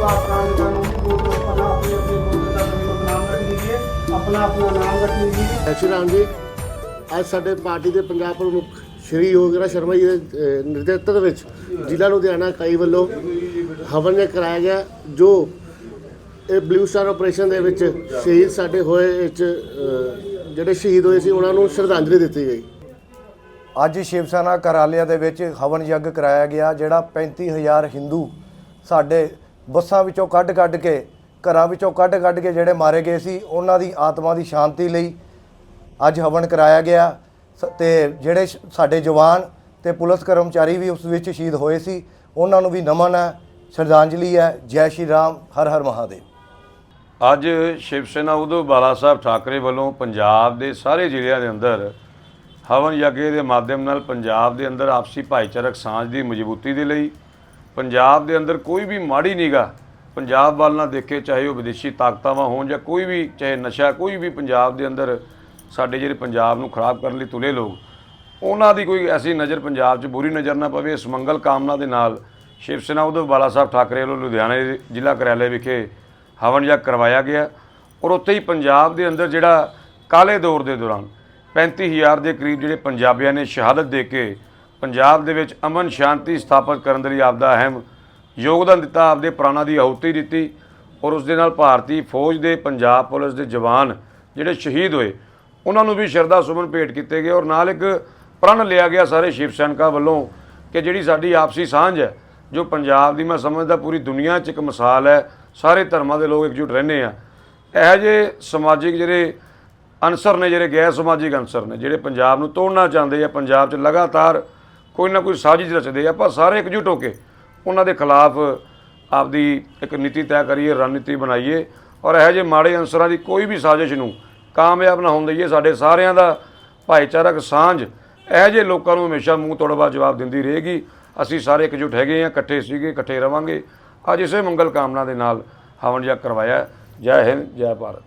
अपना निकाल अपना अपने अपने बोलते का सभी लोग नाम रख लीजिए अपना अपना नाम रख लीजिए ਜੈ ਸ਼੍ਰੀ ਰਾਮ ਜੀ ਅੱਜ ਸਾਡੇ ਪਾਰਟੀ ਦੇ ਪੰਜਾਬ ਪ੍ਰਮੁੱਖ ਸ਼੍ਰੀ ਯੋਗਰਾ ਸ਼ਰਮਾ ਜੀ ਦੇ ਅਹ, ਨੇਤਰਤਵ ਵਿੱਚ ਜ਼ਿਲ੍ਹਾ ਲੁਧਿਆਣਾ ਇਕਾਈ ਵੱਲੋਂ ਹਵਨ ਜਿਹਾ ਕਰਾਇਆ ਗਿਆ ਜੋ ਇਹ ਬਲੂ ਸਟਾਰ ਆਪਰੇਸ਼ਨ ਦੇ ਵਿੱਚ ਸ਼ਹੀਦ ਸਾਡੇ ਹੋਏ ਵਿੱਚ ਅਹ, ਜਿਹੜੇ ਸ਼ਹੀਦ ਹੋਏ ਸੀ ਉਹਨਾਂ ਨੂੰ ਸ਼ਰਧਾਂਜਲੀ ਦਿੱਤੀ ਗਈ ਅੱਜ ਸ਼ਿਵ ਸੈਨਾ ਕਰਾਲਿਆ ਦੇ ਵਿੱਚ ਹਵਨ ਯੱਗ ਕਰਾਇਆ ਗਿਆ ਜਿਹੜਾ 35000 ਹਿੰਦੂ ਸਾਡੇ ਬੱਸਾਂ ਵਿੱਚੋਂ ਕੱਢ-ਕੱਢ ਕੇ, ਘਰਾਂ ਵਿੱਚੋਂ ਕੱਢ-ਕੱਢ ਕੇ ਜਿਹੜੇ ਮਾਰੇ ਗਏ ਸੀ, ਉਹਨਾਂ ਦੀ ਆਤਮਾ ਦੀ ਸ਼ਾਂਤੀ ਲਈ ਅੱਜ ਹਵਨ ਕਰਾਇਆ ਗਿਆ। ਸ- ਤੇ ਜਿਹੜੇ ਸਾਡੇ ਜਵਾਨ ਤੇ ਪੁਲਿਸ ਕਰਮਚਾਰੀ ਵੀ ਉਸ ਵਿੱਚ ਸ਼ਹੀਦ ਹੋਏ ਸੀ, ਉਹਨਾਂ ਨੂੰ ਵੀ ਨਮਨ ਹੈ, ਸ਼ਰਧਾਂਜਲੀ ਹੈ, ਜੈ ਸ਼੍ਰੀ ਰਾਮ, ਹਰ ਹਰ ਮਹਾਦੇਵ। ਅੱਜ ਸ਼ਿਵ ਸੈਨਾ ਉਦੋਂ ਬਾਲਾ ਸਾਹਿਬ ਠਾਕਰੇ ਵੱਲੋਂ ਪੰਜਾਬ ਦੇ ਸਾਰੇ ਜ਼ਿਲ੍ਹਿਆਂ ਦੇ ਅੰਦਰ ਹਵਨ ਯੱਗੇ ਦੇ ਮਾਧਿਅਮ ਨਾਲ ਪੰਜਾਬ ਦੇ ਅੰਦਰ ਆਪਸੀ ਭਾਈਚਾਰਕ ਸਾਂਝ ਦੀ ਮਜ਼ਬੂਤੀ ਦੇ ਲਈ ਪੰਜਾਬ ਦੇ ਅੰਦਰ ਕੋਈ ਵੀ ਮਾੜੀ ਨਿਗਾ ਪੰਜਾਬ ਵੱਲ ਨਾ ਦੇਖੇ, ਚਾਹੇ ਉਹ ਵਿਦੇਸ਼ੀ ਤਾਕਤਾਵਾਂ ਹੋਣ ਜਾਂ ਕੋਈ ਵੀ, ਚਾਹੇ ਨਸ਼ਾ, ਕੋਈ ਵੀ ਪੰਜਾਬ ਦੇ ਅੰਦਰ ਸਾਡੇ ਜਿਹੜੇ ਪੰਜਾਬ ਨੂੰ ਖਰਾਬ ਕਰਨ ਲਈ ਤੁਲੇ ਲੋਕ, ਉਹਨਾਂ ਦੀ ਕੋਈ ਐਸੀ ਨਜ਼ਰ ਪੰਜਾਬ 'ਚ ਬੁਰੀ ਨਜ਼ਰ ਨਾ ਪਵੇ। ਇਸ ਮੰਗਲ ਕਾਮਨਾ ਦੇ ਨਾਲ ਸ਼ਿਵ ਸੈਨਾ ਉਦੋਂ ਬਾਲਾ ਸਾਹਿਬ ਠਾਕਰੇ ਵੱਲੋਂ ਲੁਧਿਆਣੇ ਦੇ ਜ਼ਿਲ੍ਹਾ ਕਾਰਿਆਲੇ ਵਿਖੇ ਹਵਨ ਯੱਗ ਕਰਵਾਇਆ ਗਿਆ ਔਰ ਉੱਥੇ ਹੀ ਪੰਜਾਬ ਦੇ ਅੰਦਰ ਜਿਹੜਾ ਕਾਲੇ ਦੌਰ ਦੇ ਦੌਰਾਨ 35000 ਦੇ ਕਰੀਬ ਜਿਹੜੇ ਪੰਜਾਬੀਆਂ ਨੇ ਸ਼ਹਾਦਤ ਦੇ ਕੇ ਪੰਜਾਬ ਦੇ ਵਿੱਚ ਅਮਨ ਸ਼ਾਂਤੀ ਸਥਾਪਿਤ ਕਰਨ ਦੇ ਲਈ ਆਪਦਾ ਅਹਿਮ ਯੋਗਦਾਨ ਦਿੱਤਾ, ਆਪਦੇ ਪ੍ਰਾਣਾਂ ਦੀ ਆਹੁਤੀ ਦਿੱਤੀ ਔਰ ਉਸ ਦੇ ਨਾਲ ਭਾਰਤੀ ਫੌਜ ਦੇ ਪੰਜਾਬ ਪੁਲਿਸ ਦੇ ਜਵਾਨ ਜਿਹੜੇ ਸ਼ਹੀਦ ਹੋਏ, ਉਹਨਾਂ ਨੂੰ ਵੀ ਸ਼ਰਧਾ ਸੁਮਨ ਭੇਟ ਕੀਤੇ ਗਏ ਔਰ ਨਾਲ ਇੱਕ ਪ੍ਰਣ ਲਿਆ ਗਿਆ ਸਾਰੇ ਸ਼ਿਵ ਸੈਨਿਕਾਂ ਵੱਲੋਂ ਕਿ ਜਿਹੜੀ ਸਾਡੀ ਆਪਸੀ ਸਾਂਝ ਹੈ, ਜੋ ਪੰਜਾਬ ਦੀ ਮੈਂ ਸਮਝਦਾ ਪੂਰੀ ਦੁਨੀਆ 'ਚ ਇੱਕ ਮਿਸਾਲ ਹੈ, ਸਾਰੇ ਧਰਮਾਂ ਦੇ ਲੋਕ ਇਕਜੁੱਟ ਰਹਿੰਦੇ ਆ। ਇਹੋ ਜਿਹੇ ਸਮਾਜਿਕ ਜਿਹੜੇ ਅਨਸਰ ਨੇ, ਜਿਹੜੇ ਗੈਰ ਸਮਾਜਿਕ ਅਨਸਰ ਨੇ, ਜਿਹੜੇ ਪੰਜਾਬ ਨੂੰ ਤੋੜਨਾ ਚਾਹੁੰਦੇ ਆ, ਪੰਜਾਬ 'ਚ ਲਗਾਤਾਰ ਕੋਈ ਨਾ ਕੋਈ ਸਾਜ਼ਿਸ਼ ਰਚਦੇ ਆ, ਆਪਾਂ ਸਾਰੇ ਇਕਜੁੱਟ ਹੋ ਕੇ ਉਹਨਾਂ ਦੇ ਖਿਲਾਫ ਆਪਦੀ ਇੱਕ ਨੀਤੀ ਤੈਅ ਕਰੀਏ, ਰਣਨੀਤੀ ਬਣਾਈਏ ਔਰ ਇਹੋ ਜਿਹੇ ਮਾੜੇ ਅਨਸਰਾਂ ਦੀ ਕੋਈ ਵੀ ਸਾਜ਼ਿਸ਼ ਨੂੰ ਕਾਮਯਾਬ ਨਾ ਹੋਣ ਦਈਏ। ਸਾਡੇ ਸਾਰਿਆਂ ਦਾ ਭਾਈਚਾਰਕ ਸਾਂਝ ਇਹੋ ਜਿਹੇ ਲੋਕਾਂ ਨੂੰ ਹਮੇਸ਼ਾ ਮੂੰਹ ਤੋੜਵਾ ਜਵਾਬ ਦਿੰਦੀ ਰਹੇਗੀ। ਅਸੀਂ ਸਾਰੇ ਇਕਜੁੱਟ ਹੈਗੇ ਆ ਇਕੱਠੇ ਸੀਗੇ, ਇਕੱਠੇ ਰਵਾਂਗੇ। ਅੱਜ ਇਸੇ ਮੰਗਲ ਕਾਮਨਾ ਦੇ ਨਾਲ ਹਵਨ ਜਗ ਕਰਵਾਇਆ। ਜੈ ਹਿੰਦ, ਜੈ ਭਾਰਤ।